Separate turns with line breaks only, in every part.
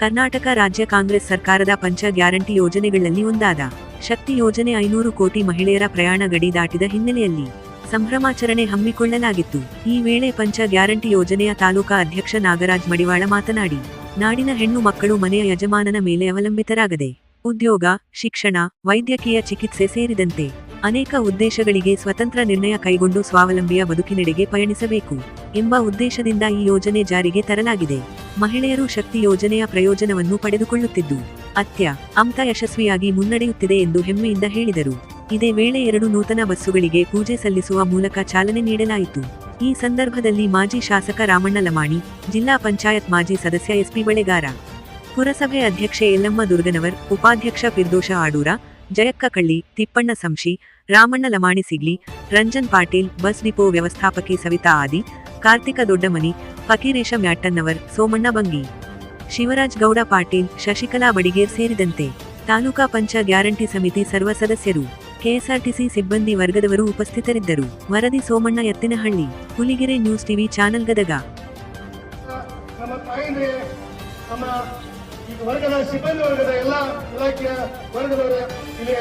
ಕರ್ನಾಟಕ ರಾಜ್ಯ ಕಾಂಗ್ರೆಸ್ ಸರ್ಕಾರದ ಪಂಚ ಗ್ಯಾರಂಟಿ ಯೋಜನೆಗಳಲ್ಲಿ ಒಂದಾದ ಶಕ್ತಿ ಯೋಜನೆ ಐನೂರು ಕೋಟಿ ಮಹಿಳೆಯರ ಪ್ರಯಾಣ ಗಡಿ ದಾಟಿದ ಹಿನ್ನೆಲೆಯಲ್ಲಿ ಸಂಭ್ರಮಾಚರಣೆ ಹಮ್ಮಿಕೊಳ್ಳಲಾಗಿತ್ತು. ಈ ವೇಳೆ ಪಂಚ ಗ್ಯಾರಂಟಿ ಯೋಜನೆಯ ತಾಲೂಕಾ ಅಧ್ಯಕ್ಷ ನಾಗರಾಜ್ ಮಡಿವಾಳ ಮಾತನಾಡಿ, ನಾಡಿನ ಹೆಣ್ಣು ಮಕ್ಕಳು ಮನೆಯ ಯಜಮಾನನ ಮೇಲೆ ಅವಲಂಬಿತರಾಗದೆ, ಉದ್ಯೋಗ, ಶಿಕ್ಷಣ, ವೈದ್ಯಕೀಯ ಚಿಕಿತ್ಸೆ ಸೇರಿದಂತೆ ಅನೇಕ ಉದ್ದೇಶಗಳಿಗೆ ಸ್ವತಂತ್ರ ನಿರ್ಣಯ ಕೈಗೊಂಡು ಸ್ವಾವಲಂಬಿಯ ಬದುಕಿನೆಡೆಗೆ ಪಯಣಿಸಬೇಕು ಎಂಬ ಉದ್ದೇಶದಿಂದ ಈ ಯೋಜನೆ ಜಾರಿಗೆ ತರಲಾಗಿದೆ. ಮಹಿಳೆಯರು ಶಕ್ತಿ ಯೋಜನೆಯ ಪ್ರಯೋಜನವನ್ನು ಪಡೆದುಕೊಳ್ಳುತ್ತಿದ್ದು, ಅತ್ಯ ಅಂತ ಯಶಸ್ವಿಯಾಗಿ ಮುನ್ನಡೆಯುತ್ತಿದೆ ಎಂದು ಹೆಮ್ಮೆಯಿಂದ ಹೇಳಿದರು. ಇದೇ ವೇಳೆ ಎರಡು ನೂತನ ಬಸ್ಸುಗಳಿಗೆ ಪೂಜೆ ಸಲ್ಲಿಸುವ ಮೂಲಕ ಚಾಲನೆ ನೀಡಲಾಯಿತು. ಈ ಸಂದರ್ಭದಲ್ಲಿ ಮಾಜಿ ಶಾಸಕ ರಾಮಣ್ಣ ಲಮಾಣಿ ಜಿಲ್ಲಾ ಪಂಚಾಯತ್ ಮಾಜಿ ಸದಸ್ಯ ಎಸ್ಪಿ ಬಳೆಗಾರ, ಪುರಸಭೆ ಅಧ್ಯಕ್ಷೆ ಯಲ್ಲಮ್ಮ ದುರ್ಗನವರ್, ಉಪಾಧ್ಯಕ್ಷ ಪಿರ್ದೋಷ ಆಡೂರ ಜಯಕ್ಕ ಕಳ್ಳಿ ತಿಪ್ಪಣ್ಣ ಸಂಶಿ, ರಾಮಣ್ಣ ಲಮಾಣಿ ಸಿಗ್ಲಿ, ರಂಜನ್ ಪಾಟೀಲ್, ಬಸ್ ಡಿಪೋ ವ್ಯವಸ್ಥಾಪಕಿ ಸವಿತಾ ಆದಿ, ಕಾರ್ತಿಕ ದೊಡ್ಡಮನಿ, ಫಕೀರೇಶ ಮ್ಯಾಟ್ಟನ್ನವರ್ ಸೋಮಣ್ಣ ಬಂಗಿ, ಶಿವರಾಜ್ ಗೌಡ ಪಾಟೀಲ್, ಶಶಿಕಲಾ ಬಡಿಗೇರ್ ಸೇರಿದಂತೆ ತಾಲೂಕಾ ಪಂಚ ಗ್ಯಾರಂಟಿ ಸಮಿತಿ ಸರ್ವ ಸದಸ್ಯರು, ಕೆಎಸ್ಆರ್ಟಿಸಿ ಸಿಬ್ಬಂದಿ ವರ್ಗದವರು ಉಪಸ್ಥಿತರಿದ್ದರು. ವರದಿ Somanna Ettinahalli Huligere news TV channel Gadag.
ವರ್ಗದ ಸಿಬ್ಬಂದಿ ವರ್ಗದ ಎಲ್ಲ ಇಲಾಖೆಯ ವರ್ಗದವರು, ಇಲ್ಲಿ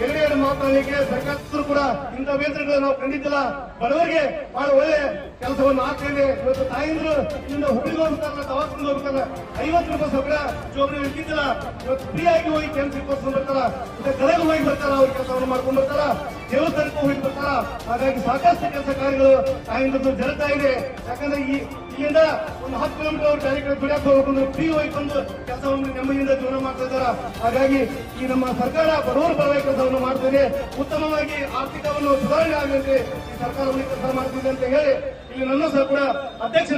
ಎರಡು ಎರಡು ಮಾತನಾಡಲಿಕ್ಕೆ ಸರ್ಕಾರ ಕೂಡ ಇಂಥ ವೇತನಗಳು ನಾವು ಖಂಡಿತಿಲ್ಲ ಬಡವರಿಗೆ ಬಹಳ ಒಳ್ಳೆ ಕೆಲಸವನ್ನು ಆಗ್ತಿದೆ ಇವತ್ತು ತಾಯಂದ್ರು ಇಲ್ಲಿಂದ ಹುಡುಗಿ ಹೋಗ್ತಾರಲ್ಲ ದವಾಖಾನೆ ಹೋಗ್ತಾರಲ್ಲ ಐವತ್ತು ರೂಪಾಯಿ ಸಬ್ರ ಜೋಬ್ರಿ ಇಟ್ಟಿದ್ದಿಲ್ಲ ಇವತ್ತು ಫ್ರೀ ಆಗಿ ಹೋಗಿ ಬರ್ತಾರ. ಮತ್ತೆ ಗದಗ ಹೋಗಿ ಬರ್ತಾರ, ಅವ್ರ ಕೆಲಸವನ್ನು ಮಾಡ್ಕೊಂಡು ಬರ್ತಾರ, ದೇವಸ್ಥಾನಕ್ಕೂ ಹೋಗಿ ಬರ್ತಾರ. ಹಾಗಾಗಿ ಸಾಕಷ್ಟು ಕೆಲಸ ಕಾರ್ಯಗಳು ತಾಯಂದ್ರದ್ದು ಜರುತ್ತಾ ಇದೆ. ಯಾಕಂದ್ರೆ ಈ ಇಲ್ಲಿಂದ ಒಂದು ಹತ್ತು ಕಿಲೋಮೀಟರ್ ಅವ್ರು ಬೇರೆ ಕಡೆ ಫ್ರೀ ಹೋಗಿ ಬಂದು ಕೆಲಸವನ್ನು ನೆಮ್ಮದಿಯಿಂದ ಜೀವನ ಮಾಡ್ತಾ ಹಾಗಾಗಿ ಈ ನಮ್ಮ ಸರ್ಕಾರ ಬಡವರ ಪರವಾಗಿ ಕೆಲಸವನ್ನು ಮಾಡ್ತಿದೆ ಉತ್ತಮವಾಗಿ ಆರ್ಥಿಕವನ್ನು ಸುಧಾರಣೆ ಆಗುವಂತೆ ಈ ಸರ್ಕಾರವನ್ನು ಕೆಲಸ ಮಾಡ್ತಿದೆ ಅಂತ ಹೇಳಿ ಇಲ್ಲಿ ನನ್ನ ಸಹ ಕೂಡ ಅಧ್ಯಕ್ಷ